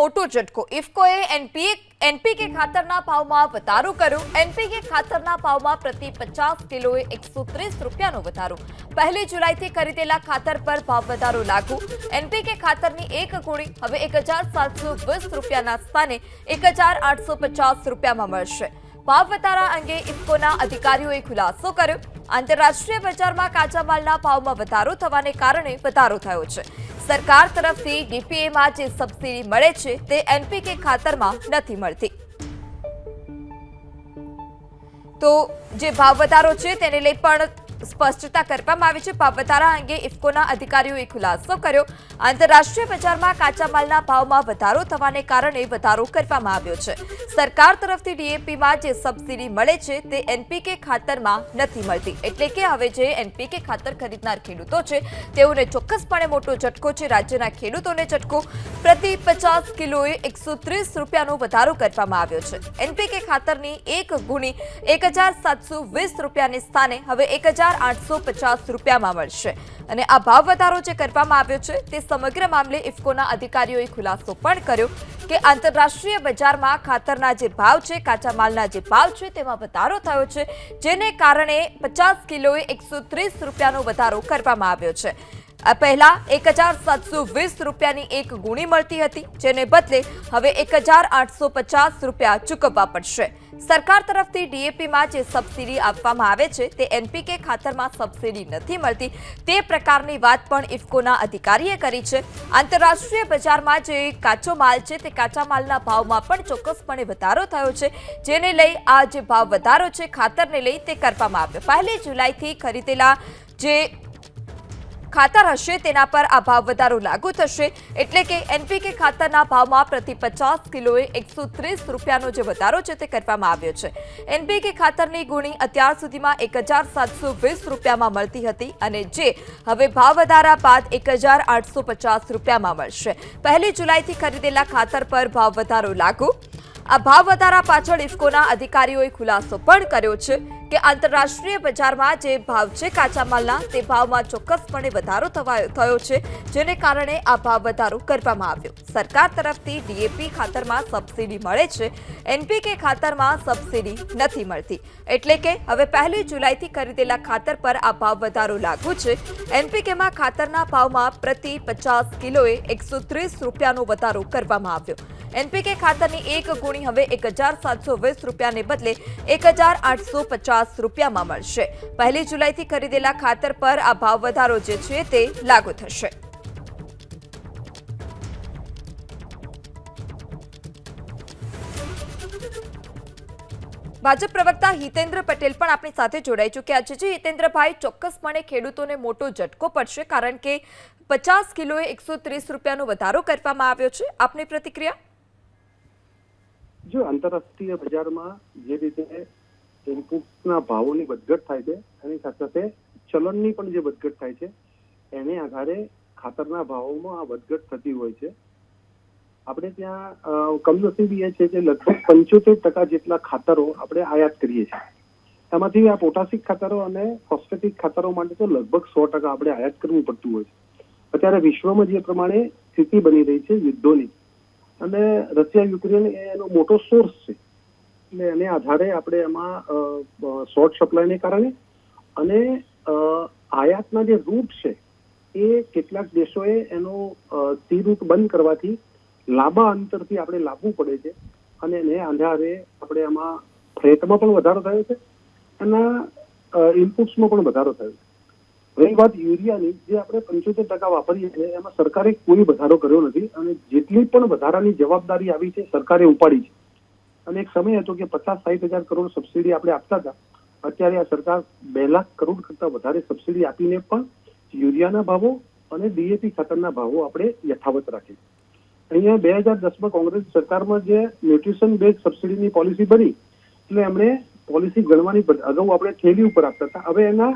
મોટો ઝટકો. ઇફકોએ NPA NPK ખાતરના ભાવમાં વધારો કર્યો. એનપીકે ખાતરના ભાવમાં પ્રતિ પચાસ કિલોએ એકસો ત્રીસ રૂપિયાનો વધારો. પહેલી જુલાઈથી ખરીદેલા ખાતર પર ભાવ વધારો લાગુ. એનપીકે ખાતરની એક ગોળી હવે એક હજાર સાતસો વીસ રૂપિયાના સ્થાને એક હજાર આઠસો પચાસ રૂપિયામાં મળશે. ભાવ વધારા અંગે ઇફકોના અધિકારીઓએ ખુલાસો કર્યો. આંતરરાષ્ટ્રીય બજારમાં કાચા માલના ભાવમાં વધારો થવાને કારણે વધારો થયો છે. સરકાર તરફથી ડીપીએમાં જે સબસિડી મળે છે, તે એનપીકે ખાતરમાં નથી મળતી. તો જે ભાવ વધારો છે, તેને લઈ પણ સ્પષ્ટતા કરવામાં આવી છે. ભાવવધારા અંગે ઇફકોના અધિકારીઓએ ખુલાસો કર્યો. આંતરરાષ્ટ્રીય બજારમાં કાચા માલના ભાવમાં વધારો થવાને કારણે વધારો કરવામાં આવ્યો છે. સરકાર તરફથી ડીએપીમાં જે સબસિડી મળે છે તે એનપીકે ખાતરમાં નથી મળતી. એટલે કે હવે જે એનપીકે ખાતર ખરીદનાર ખેડૂતો છે, તેઓને ચોક્કસપણે મોટો ઝટકો છે. રાજ્યના ખેડૂતોને ઝટકો. પ્રતિ પચાસ કિલોએ એકસો ત્રીસ રૂપિયાનો વધારો કરવામાં આવ્યો છે. એનપીકે ખાતરની એક ગુણી એક હજાર સાતસો વીસ રૂપિયાને સ્થાને હવે એક હજાર આઠસો પચાસ રૂપિયામાં મળશે. અને આ ભાવ વધારો જે કરવામાં આવ્યો છે, તે સમગ્ર મામલે ઇફકોના અધિકારીઓએ ખુલાસો પણ કર્યો કે આંતરરાષ્ટ્રીય બજારમાં ખાતરના જે ભાવ છે કાચા માલના જે ભાવ છે, તેમાં વધારો થયો છે, જેને કારણે પચાસ કિલોએ એકસો ત્રીસ રૂપિયાનો વધારો કરવામાં આવ્યો છે. આ પહેલા એક હજાર સાતસો વીસ રૂપિયાની એક ગુણી મળતી હતી, જેને બદલે હવે એક હજાર આઠસો પચાસ રૂપિયા ચૂકવવા પડશે. સરકાર તરફથી ડીએપીમાં જે સબસિડી આપવામાં આવે છે, તે એનપીકે ખાતરમાં સબસિડી નથી મળતી. તે પ્રકારની વાત પણ ઇફકોના અધિકારીએ કરી છે. આંતરરાષ્ટ્રીય બજારમાં જે કાચો માલ છે, તે કાચા માલના ભાવમાં પણ ચોક્કસપણે વધારો થયો છે. જેને લઈ આ જે ભાવ વધારો છે, ખાતરને લઈ તે કરવામાં આવ્યો. પહેલી જુલાઈથી ખરીદેલા જે ખાતર હશે, તેના પર આ ભાવ વધારો લાગુ થશે. એટલે કે એનપીકે ખાતરના ભાવમાં પ્રતિ પચાસ કિલોએ એકસો ત્રીસ રૂપિયાનો જે વધારો છે તે કરવામાં આવ્યો છે. એનપીકે ખાતરની ગુણી અત્યાર સુધીમાં એક હજાર સાતસો વીસ રૂપિયામાં મળતી હતી અને જે હવે ભાવ વધારા બાદ એક હજાર આઠસો પચાસ રૂપિયામાં મળશે. પહેલી જુલાઈથી ખરીદેલા ખાતર પર ભાવ વધારો લાગુ. આ ભાવ વધારા પાછળ ઇફકોના અધિકારીઓએ ખુલાસો પણ કર્યો છે. કે આંતરરાષ્ટ્રીય બજારમાં જે ભાવ છે કાચા માલના તે ભાવમાં ચોક્કસપણે વધારો થયો છે, જેને કારણે આ ભાવ વધારો કરવામાં આવ્યો. સરકાર તરફથી ડીએપી ખાતરમાં સબસિડી મળે છે, એનપીકે ખાતરમાં સબસિડી નથી મળતી. એટલે કે હવે પહેલી જુલાઈથી ખરીદેલા ખાતર પર આ ભાવ વધારો લાગુ છે. એનપીકેમાં ખાતરના ભાવમાં પ્રતિ પચાસ કિલોએ એકસો ત્રીસ રૂપિયાનો વધારો કરવામાં આવ્યો. એનપીકે ખાતરની એક ગુણી હવે એક હજાર સાતસો વીસ રૂપિયાને બદલે એક હજાર આઠસો પચાસ રૂપિયામાં મળશે. પહેલી જુલાઈથી ખરીદેલા ખાતર પર આ ભાવ વધારો જે છે તે લાગુ થશે. ભાજપ પ્રવક્તા હિતેન્દ્ર પટેલ પણ આપણી સાથે જોડાઈ ચૂક્યા છે. જે હિતેન્દ્રભાઈ, ચોક્કસપણે ખેડૂતોને મોટો ઝટકો પડશે કારણ કે પચાસ કિલોએ એકસો ત્રીસ રૂપિયાનો વધારો કરવામાં આવ્યો છે. આપની પ્રતિક્રિયા? જો આંતરરાષ્ટ્રીય બજારમાં જે રીતે ઇનપુટના ભાવોની વધઘટ થાય છે એની સાથે સાથે ચલણની પણ જે વધઘટ થાય છે, એને આધારે ખાતરના ભાવોમાં આ વધઘટ થતી હોય છે. આપણે ત્યાં કમનસીબી એ છે કે લગભગ પંચોતેર ટકા જેટલા ખાતરો આપણે આયાત કરીએ છીએ. એમાંથી આ પોટાસિક ખાતરો અને ફોસ્ફેટિક ખાતરો માટે તો લગભગ સો ટકા આપણે આયાત કરવું પડતું હોય છે. અત્યારે વિશ્વમાં જે પ્રમાણે સ્થિતિ બની રહી છે યુદ્ધોની. અને રશિયા યુક્રેન એ એનો મોટો સોર્સ છે. એટલે એને આધારે આપણે એમાં શોર્ટ સપ્લાયને કારણે અને આયાતના જે રૂટ છે, એ કેટલાક દેશોએ એનો સી રૂટ બંધ કરવાથી લાંબા અંતરથી આપણે લાવવું પડે છે અને એને આધારે આપણે એમાં ફ્રેટમાં પણ વધારો થયો છે અને ઇનપુટ્સમાં પણ વધારો થયો છે. રહી વાત યુરિયાની, જે આપણે પંચોતેર ટકા વાપરીએ છીએ, એમાં સરકારે કોઈ વધારો કર્યો નથી અને જેટલી પણ વધારાની જવાબદારી આવી છે, સરકારે ઉપાડી છે. અને એક સમય હતો કે પચાસ સાઠ હજાર કરોડ સબસિડી આપણે આપતા હતા. અત્યારે આ સરકાર બે લાખ કરોડ કરતા વધારે સબસિડી આપીને પણ યુરિયાના ભાવો અને ડીએપી ખાતરના ભાવો આપણે યથાવત રાખી અહીંયા બે હજાર દસમાં કોંગ્રેસ સરકારમાં જે ન્યુટ્રિશન બેઝ સબસિડીની પોલિસી બની, એટલે એમણે પોલિસી ગણવાની અગાઉ આપણે થેલી ઉપર આપતા હતા. હવે એના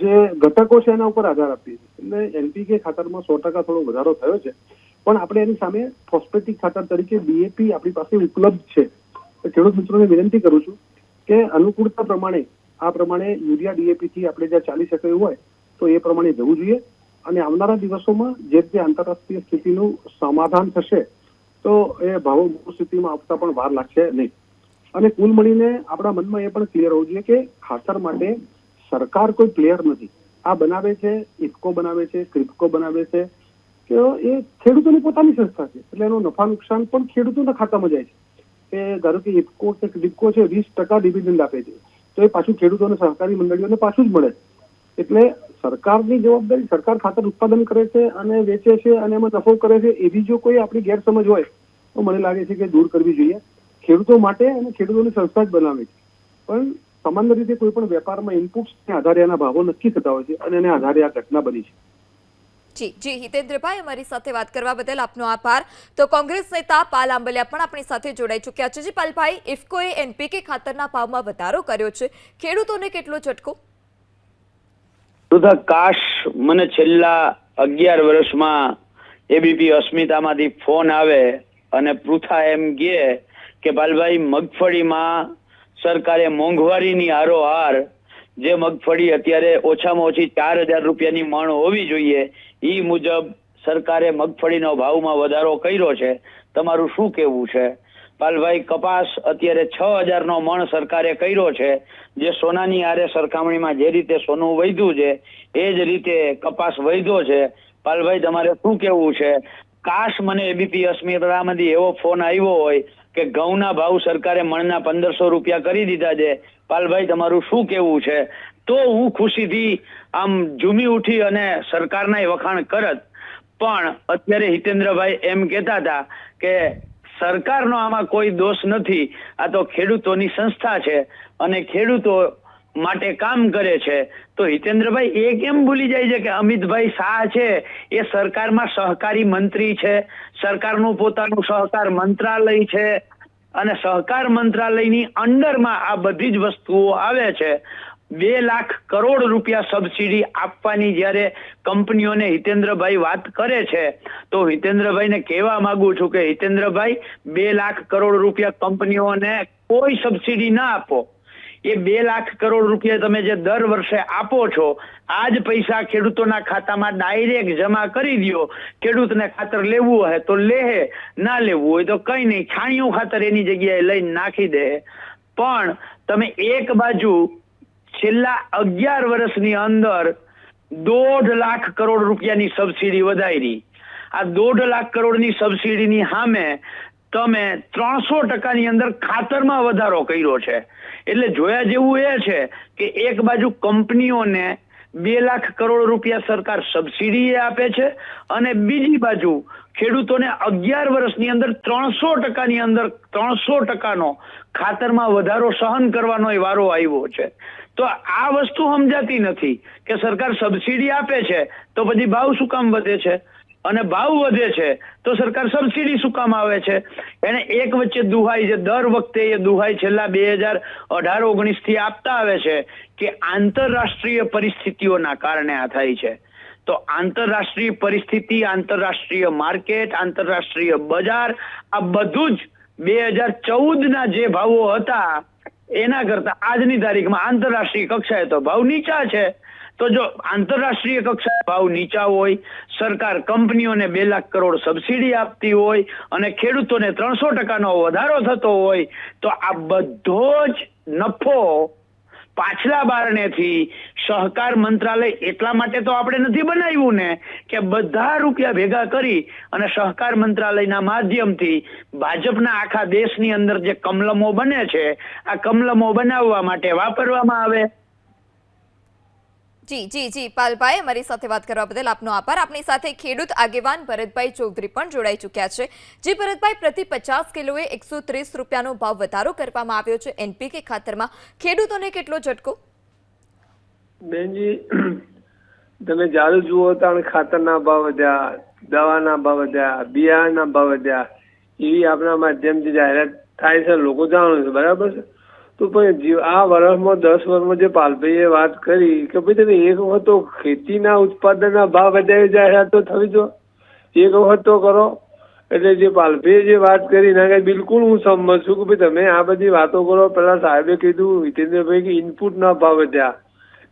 જે ઘટકો છે એના ઉપર આધાર આપીએ છીએ. એટલે એનપીકે ખાતરમાં સો ટકા થોડો વધારો થયો છે. પણ આપણે એની સામે ફોસ્ફેટિક ખાતર તરીકે ડીએપી આપણી પાસે ઉપલબ્ધ છે. તો ખેડૂત મિત્રોને વિનંતી કરું છું કે અનુકૂળતા પ્રમાણે, આ પ્રમાણે યુરિયા ડીએપી થી આપણે જ્યાં ચાલી શકે હોય, તો એ પ્રમાણે જવું જોઈએ. અને આવનારા દિવસોમાં જે રીતે આંતરરાષ્ટ્રીય સ્થિતિનું સમાધાન થશે, તો એ ભાવો સ્થિતિમાં આવતા પણ વાર લાગશે નહીં. અને કુલ મળીને આપણા મનમાં એ પણ ક્લિયર હોવું જોઈએ કે ખાતર માટે સરકાર કોઈ પ્લેયર નથી. આ બનાવે છે, ઇફકો બનાવે છે ક્રિપકો બનાવે છે કે એ ખેડૂતોની પોતાની સંસ્થા છે. એટલે એનું નફા નુકસાન પણ ખેડૂતોના ખાતામાં જાય છે. કે ધારો કે ઇફકો કે ડિપકો છે, વીસ ટકા ડિવિડન્ડ આપે છે. તો એ પાછું ખેડૂતોને, સહકારી મંડળીઓને પાછું જ મળે એટલે સરકારની જવાબદારી, સરકાર ખાતર ઉત્પાદન કરે છે અને વેચે છે અને એમાં નફો કરે છે, એવી જો કોઈ આપણી ગેરસમજ હોય, તો મને લાગે છે કે દૂર કરવી જોઈએ. ખેડૂતો માટે અને ખેડૂતોની સંસ્થા જ બનાવે છે. પણ સામાન્ય રીતે કોઈ પણ વેપારમાં ઇનપુટ્સને આધારે એના ભાવો નક્કી થતા હોય છે અને એને આધારે આ ઘટના બની છે. જી જી, હિતેન્દ્રભાઈ, અમારી સાથે વાત કરવા બદલ આપનો આભાર. તો કોંગ્રેસ નેતા પાલ આંબલિયા પણ આપણી સાથે જોડાઈ ચૂક્યા છે. જી, પાલભાઈ, ઇફકોએ એનપીકે ખાતરના ભાવમાં વધારો કર્યો છે. ખેડૂતોને કેટલો ઝટકો? તથા કાશ મને છેલ્લા અગિયાર વર્ષમાં એબીપી અસ્મિતામાંથી ફોન આવે અને પૃથા એમ કે, પાલભાઈ, મગફળીમાં સરકારે મોંઘવારીની હારોહાર જે મગફળી અત્યારે ઓછામાં ઓછી ચાર હજાર રૂપિયાની મણ હોવી જોઈએ એ મુજબ સરકારે મગફળીનો ભાવમાં વધારો કર્યો છે. તમારું શું કેવું છે? પાલભાઈ, કપાસ અત્યારે છ હજારનો મણ સરકારે કર્યો છે. જે સોનાની આરે સરખામણીમાં જે રીતે સોનું વધ્યું છે, એ જ રીતે કપાસ વધ્યો છે. પાલભાઈ, તમારે શું કેવું છે? કાશ મને એબીપી અસ્મિતામાંથી એવો ફોન આવ્યો હોય કે ઘઉંના ભાવ સરકારે મણના પંદરસો રૂપિયા કરી દીધા છે પાલભાઈ તમારું શું કેવું છે? તો હું ખુશીથી આમ ઝૂમી ઉઠી અને સરકારના વખાણ કરત. પણ અત્યારે હિતેન્દ્રભાઈ એમ કહેતા હતા કે સરકારનો આમાં કોઈ દોષ નથી. આ તો ખેડૂતોની સંસ્થા છે અને ખેડૂતો માટે કામ કરે છે. તો હિતેન્દ્રભાઈ, એ કેમ ભૂલી જાય છે કે અમિતભાઈ શાહ છે? એ સરકારમાં સહકારી મંત્રી છે. સરકારનું પોતાનું સહકાર મંત્રાલય છે. અને સહકાર મંત્રાલયની અંડરમાં આ બધી જ વસ્તુઓ આવે છે. બે લાખ કરોડ રૂપિયા સબસિડી આપવાની જ્યારે કંપનીઓને હિતેન્દ્રભાઈ વાત કરે છે, તો હિતેન્દ્રભાઈને કહેવા માંગુ છું કે હિતેન્દ્રભાઈ, બે લાખ કરોડ રૂપિયા કંપનીઓને કોઈ સબસિડી ના આપો. એ બે લાખ કરોડ રૂપિયા તમે જે દર વર્ષે આપો છો આ જ પૈસા ખેડૂતોના ખાતામાં ડાયરેક્ટ જમા કરી દો ખેડૂતને ખાતર લેવું હોય તો લેહે ના લેવું હોય તો કઈ નહીં. છાણિયું ખાતર એની જગ્યાએ લઈને નાખી દે. પણ તમે એક બાજુ છેલ્લા અગિયાર વર્ષની અંદર દોઢ લાખ કરોડ રૂપિયાની સબસિડી વધારી. આ દોઢ લાખ કરોડની સબસિડીની સામે તમે ત્રણસો ટકાની અંદર ખાતરમાં વધારો કર્યો છે. એટલે જોયા જેવું એ છે કે એક બાજુ કંપનીઓને બે લાખ કરોડ રૂપિયા સરકાર સબસિડી આપે છે અને બીજી બાજુ ખેડૂતોને અગિયાર વર્ષની અંદર ત્રણસો ટકાની અંદર ત્રણસો ટકાનો ખાતરમાં વધારો સહન કરવાનો એ વારો આવ્યો છે. તો આ વસ્તુ સમજાતી નથી કે સરકાર સબસિડી આપે છે તો પછી ભાવ શું કામ વધે છે? અને ભાવ વધે છે, તો સરકાર સબસિડી શું કામ આવે છે? એને એક વચ્ચે દુહાઈ છે. દર વખતે એ દુહાઈ છેલ્લા બે હજાર અઢાર, ઓગણીસથી આપતા આવે છે કે આંતરરાષ્ટ્રીય પરિસ્થિતિઓના કારણે આ થાય છે. તો આંતરરાષ્ટ્રીય પરિસ્થિતિ, આંતરરાષ્ટ્રીય માર્કેટ, આંતરરાષ્ટ્રીય બજાર, આ બધું જ બે હજાર ચૌદ ના જે ભાવો હતા, એના કરતા આજની તારીખમાં આંતરરાષ્ટ્રીય કક્ષાએ તો ભાવ નીચા છે. તો જો આંતરરાષ્ટ્રીય કક્ષા ભાવ નીચા હોય, સરકાર કંપનીઓને બે લાખ કરોડ સબસિડી આપતી હોય અને ખેડૂતોને ત્રણસો ટકાનો વધારો થતો હોય, તો આ બધો જ નફો પાછલા બારણેથી સહકાર મંત્રાલય એટલા માટે તો આપણે નથી બનાવ્યું ને, કે બધા રૂપિયા ભેગા કરી અને સહકાર મંત્રાલયના માધ્યમથી ભાજપના આખા દેશની અંદર જે કમલમો બને છે, આ કમલમો બનાવવા માટે વાપરવામાં આવે. જી જી જી, પાલભાઈ, અમારી સાથે વાત કરવા બદલ આપનો આભાર. આપણી સાથે ખેડૂત આગેવાન ભરતભાઈ ચૌધરી પણ જોડાઈ ચૂક્યા છે. જી, ભરતભાઈ, પ્રતિ પચાસ કિલોએ એકસો ત્રીસ રૂપિયાનો ભાવ વધારો કરવામાં આવ્યો છે. એનપીકે ખાતરમાં ખેડૂતોને કેટલો ઝટકો? બેનજી, તમે જ્યારે જુઓ ત્યારે ખાતરના ભાવ વધ્યા, દવાના ભાવ વધ્યા, બિયારણના ભાવ વધ્યા એવી આપણા માધ્યમથી જાહેરાત થાય છે. લોકો જાણે છે, બરાબર છે? તો પણ આ વર્ષમાં દસ વર્ષમાં જે પાલભાઈએ વાત કરી કે ભાઈ તમે એક વખત તો ખેતીના ઉત્પાદનના ભાવ વધારી જાહેરાત તો થવી જો. એક વખત તો કરો. એટલે જે પાલભાઈએ જે વાત કરી ના કે બિલકુલ હું સંમત છું કે ભાઈ તમે આ બધી વાતો કરો. પેલા સાહેબે કીધું, હિતેન્દ્રભાઈ, કે ઇનપુટના ભાવ વધ્યા.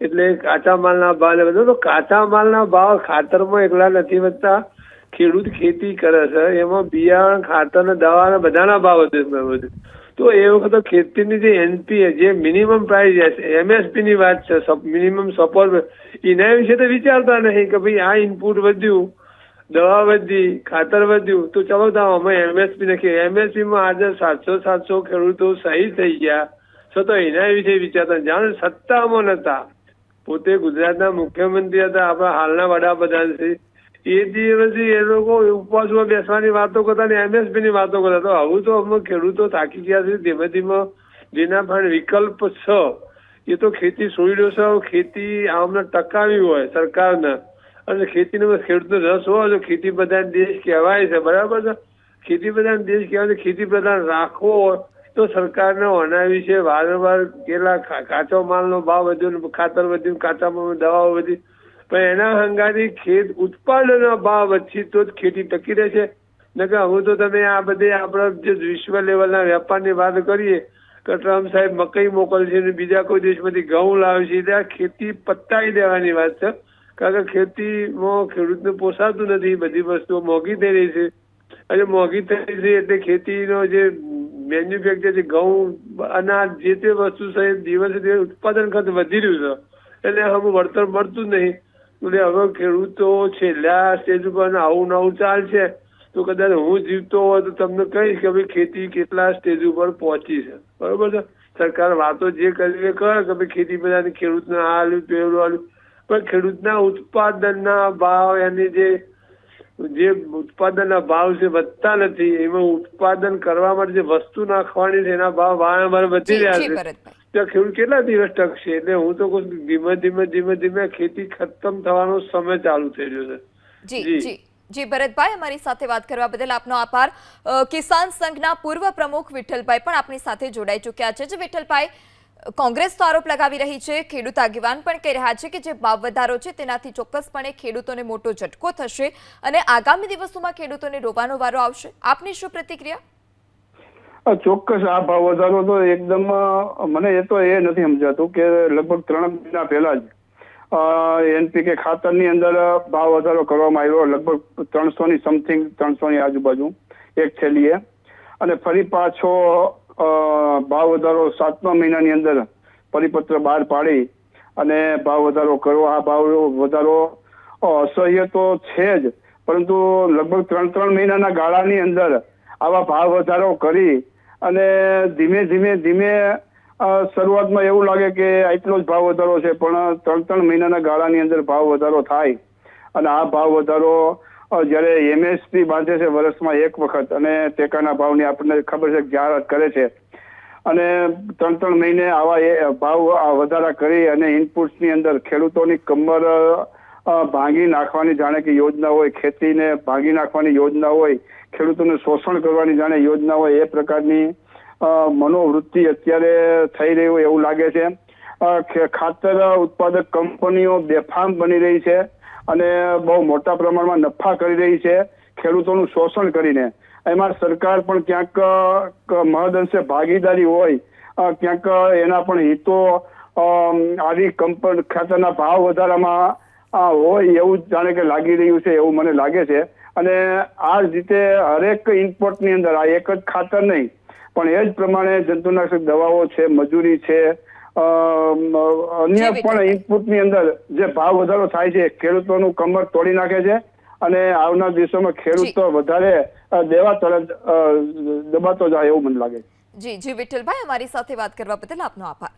એટલે કાચા માલના ભાવ વધ્યો તો કાચા માલના ભાવ ખાતરમાં એકલા નથી વધતા. ખેડૂત ખેતી કરે છે. એમાં બિયારણ, ખાતર ને દવા ને બધાના ભાવ વધે તો એ વખતે ખેતીની જે એનપી જે મિનિમમ પ્રાઇસ એમએસપી ની વાત છે મિનિમમ સપોર્ટ એના વિશે તો વિચારતા નહીં કે ભાઈ આ ઇનપુટ વધ્યું, દવા વધી ખાતર વધ્યું, તો ચલો તો અમે એમએસપી નક્કી એમએસપી માં આજે સાતસો સાતસો ખેડૂતો સહી થઈ ગયા. છતાં એના વિશે વિચારતા જાણે સત્તામાં નતા પોતે ગુજરાતના મુખ્યમંત્રી હતા, આપણા હાલના વડાપ્રધાન છે એ દિવસથી એ લોકો ઉપવાસમાં બેસવાની વાતો કરતા ને એમએસપી ની વાતો કરતા. તો આવું તો અમે ખેડૂતો થાકી ગયા છે. ધીમે ધીમે જેના પણ વિકલ્પ છે, એ તો ખેતી છોડી છે. ખેતી આમને ટકાવી હોય સરકારને. અને ખેતીનો ખેડૂતનો રસ હોય તો ખેતી પ્રધાન દેશ કહેવાય છે. બરાબર છે? ખેતી પ્રધાન દેશ કહેવાય ખેતી પ્રધાન રાખવો હોય તો સરકારને આના વિશે વારંવાર કેટલા કાચો માલનો ભાવ વધ્યો ખાતર વધ્યું કાચા માલની દવાઓ વધી પણ એના હંગાથી ખેત ઉત્પાદનનો ભાવ વધશે તો જ ખેતી ટકી રહેશે નકર હું તો તમે આ બધે આપણા જે વિશ્વ લેવલના વેપારની વાત કરીએ કે ટ્રમ્પ સાહેબ મકઈ મોકલશે ને બીજા કોઈ દેશમાંથી ઘઉં લાવશે એટલે ખેતી પતાવી દેવાની વાત છે. કારણ કે ખેતીમાં ખેડૂતને પોસાતું નથી બધી વસ્તુઓ મોંઘી થઈ રહી છે. અને મોંઘી થઈ રહી છે એટલે ખેતીનો જે મેન્યુફેક્ચર છે, ઘઉં, અનાજ, જે તે વસ્તુ છે દિવસે દિવસે ઉત્પાદન ખર્ચ વધી રહ્યું છે. એટલે હમ વળતર મળતું જ નહીં. એટલે હવે ખેડૂતો છેલ્લા સ્ટેજ ઉપર આવું નવું ચાલશે. તો કદાચ હું જીવતો હોય તો તમને કહીશ કે ભાઈ ખેતી કેટલા સ્ટેજ ઉપર પહોંચી છે. બરોબર છે? સરકાર વાતો જે કરી એ કરે કે ભાઈ ખેતી બધાને ખેડૂતને આ આલ્યું પેલું આલ્યું પણ ખેડૂતના ઉત્પાદનના ભાવ એની જે જે ઉત્પાદનના ભાવ છે વધતા નથી. એમાં ઉત્પાદન કરવા માટે જે વસ્તુ નાખવાની છે એના ભાવ વારંવાર વધી રહ્યા છે. ત્યાં ખેડૂત કેટલા દિવસ ટકશે? એટલે હું તો કહું ધીમે ધીમે ધીમે ધીમે ખેતી ખતમ થવાનો સમય ચાલુ થઈ રહ્યો છે. જી જી. જી. જી ભરતભાઈ અમારી સાથે વાત કરવા બદલ આપનો આભાર. કિસાન સંઘના પૂર્વ પ્રમુખ વિઠ્ઠલભાઈ પણ આપણી સાથે જોડાઈ ચૂક્યા છે. જે વિઠ્ઠલભાઈ કોંગ્રેસ તો આરોપ લગાવી રહી છે ખેડૂત આગેવાન પણ કહી રહ્યા છે કે જે ભાવ વધારો છે તેનાથી ચોક્કસપણે ખેડૂતોને મોટો ઝટકો થશે અને આગામી દિવસોમાં ખેડૂતોને રોવાનો વારો આવશે. આપની શું પ્રતિક્રિયા? ચોક્કસ આ ભાવ વધારો તો એકદમ મને એ તો એ નથી સમજાતું કે લગભગ ત્રણ મહિના પહેલા જ એનપીકે ખાતરની અંદર ભાવ વધારો કરવામાં આવ્યો, લગભગ ત્રણસો ની સમથિંગ ત્રણસો ની આજુબાજુ, એક થેલીએ. અને ફરી પાછો ભાવ વધારો સાતમા મહિનાની અંદર પરિપત્ર બહાર પાડી અને ભાવ વધારો કરવો આ ભાવ વધારો અસહ્ય તો છે જ, પરંતુ લગભગ ત્રણ ત્રણ મહિનાના ગાળાની અંદર આવા ભાવ વધારો કરી અને ધીમે ધીમે ધીમે શરૂઆતમાં એવું લાગે કે આટલો જ ભાવ વધારો છે, પણ ત્રણ ત્રણ મહિનાના ગાળાની અંદર ભાવ વધારો થાય. અને આ ભાવ વધારો જ્યારે એમએસપી બાંધે છે વર્ષમાં એક વખત અને ટેકાના ભાવની આપણને ખબર છે જાહેરાત કરે છે. અને ત્રણ ત્રણ મહિને આવા એ, ભાવ વધારા કરી અને ઇનપુટ્સની અંદર ખેડૂતોની કમર ભાંગી નાખવાની જાણે કે યોજના હોય, ખેતીને ભાંગી નાખવાની યોજના હોય ખેડૂતોને શોષણ કરવાની જાણે યોજના હોય એ પ્રકારની મનોવૃત્તિ અત્યારે થઈ રહી હોય એવું લાગે છે. ખાતર ઉત્પાદક કંપનીઓ બેફામ બની રહી છે અને બહુ મોટા પ્રમાણમાં નફા કરી રહી છે ખેડૂતોનું શોષણ કરીને. એમાં સરકાર પણ ક્યાંક મહદઅંશે ભાગીદારી હોય ક્યાંક એના પણ હિતો આવી કંપન ખાતરના ભાવ વધારામાં હોય એવું જાણે કે લાગી રહ્યું છે એવું મને લાગે છે. અને આ રીતે હરેક ઇનપુટની અંદર આ એક જ ખાતર નહીં પણ એ જ પ્રમાણે જંતુનાશક દવાઓ છે મજૂરી છે અન્ય. પણ ઇનપુટની અંદર જે ભાવ વધારો થાય છે ખેડૂતોનું કમર તોડી નાખે છે અને આવનાર દિવસોમાં ખેડૂતો વધારે દેવા તરત દબાતો જાય એવું મને લાગે છે. જી જી વિઠ્ઠલભાઈ અમારી સાથે વાત કરવા બદલ આપનો આભાર.